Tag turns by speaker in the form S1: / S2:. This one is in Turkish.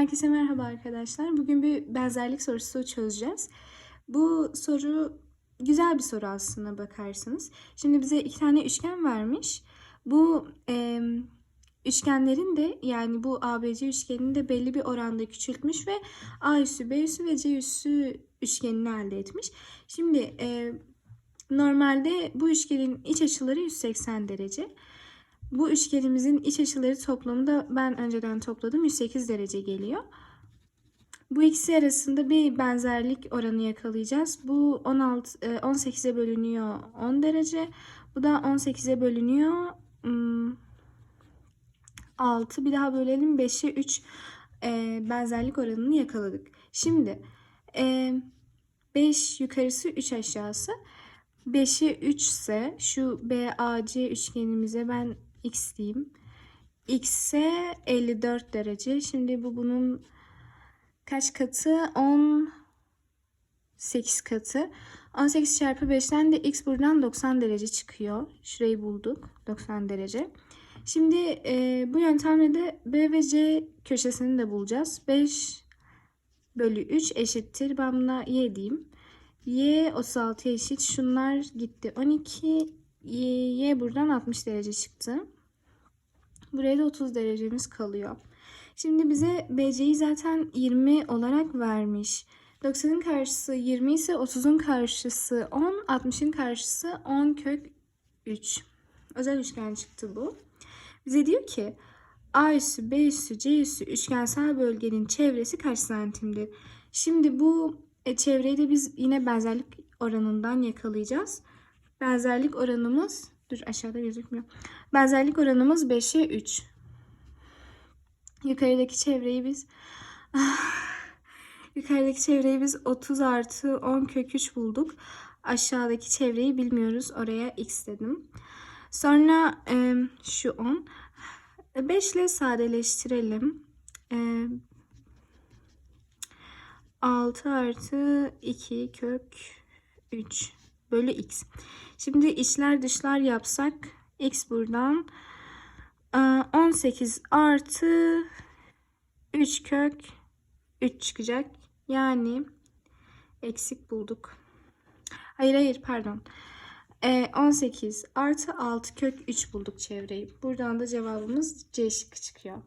S1: Herkese merhaba arkadaşlar. Bugün bir benzerlik sorusu çözeceğiz. Bu soru güzel bir soru aslında bakarsanız. Şimdi bize iki tane üçgen vermiş. Bu e, üçgenlerin de yani bu ABC üçgenini de belli bir oranda küçültmüş ve A üssü, B üssü ve C üssü üçgenini elde etmiş. Şimdi e, normalde bu üçgenin iç açıları 180 derece. Bu üçgenimizin iç açıları toplamında ben önceden topladım 108 derece geliyor. Bu ikisi arasında bir benzerlik oranı yakalayacağız. Bu 16 e, 18'e bölünüyor 10 derece. Bu da 18'e bölünüyor hmm, 6. Bir daha bölelim 5'e 3 e, benzerlik oranını yakaladık. Şimdi e, 5 yukarısı 3 aşağısı. 5'e 3 ise şu BAC üçgenimize ben x diyeyim. x'e 54 derece. Şimdi bu bunun kaç katı? 18 katı. 18 çarpı 5'ten de x buradan 90 derece çıkıyor. Şurayı bulduk. 90 derece. Şimdi e, bu yöntemle de B ve C köşesini de bulacağız. 5 bölü 3 eşittir. Ben buna y diyeyim. Y 36 eşit. Şunlar gitti. 12 y, y buradan 60 derece çıktı. Buraya da 30 derecemiz kalıyor. Şimdi bize BC'yi zaten 20 olarak vermiş. 90'ın karşısı 20 ise 30'un karşısı 10, 60'ın karşısı 10 kök 3. Özel üçgen çıktı bu. Bize diyor ki A üssü, B üssü, C üssü üçgensel bölgenin çevresi kaç santimdir? Şimdi bu e, çevreyi de biz yine benzerlik oranından yakalayacağız. Benzerlik oranımız dur aşağıda gözükmüyor. Benzerlik oranımız 5'e 3. Yukarıdaki çevreyi biz yukarıdaki çevreyi biz 30 artı 10 kök 3 bulduk. Aşağıdaki çevreyi bilmiyoruz. Oraya x dedim. Sonra e, şu 10. 5 ile sadeleştirelim. E, 6 artı 2 kök 3 bölü x. Şimdi içler dışlar yapsak x buradan 18 artı 3 kök 3 çıkacak. Yani eksik bulduk. Hayır hayır pardon. 18 artı 6 kök 3 bulduk çevreyi. Buradan da cevabımız C şıkkı çıkıyor.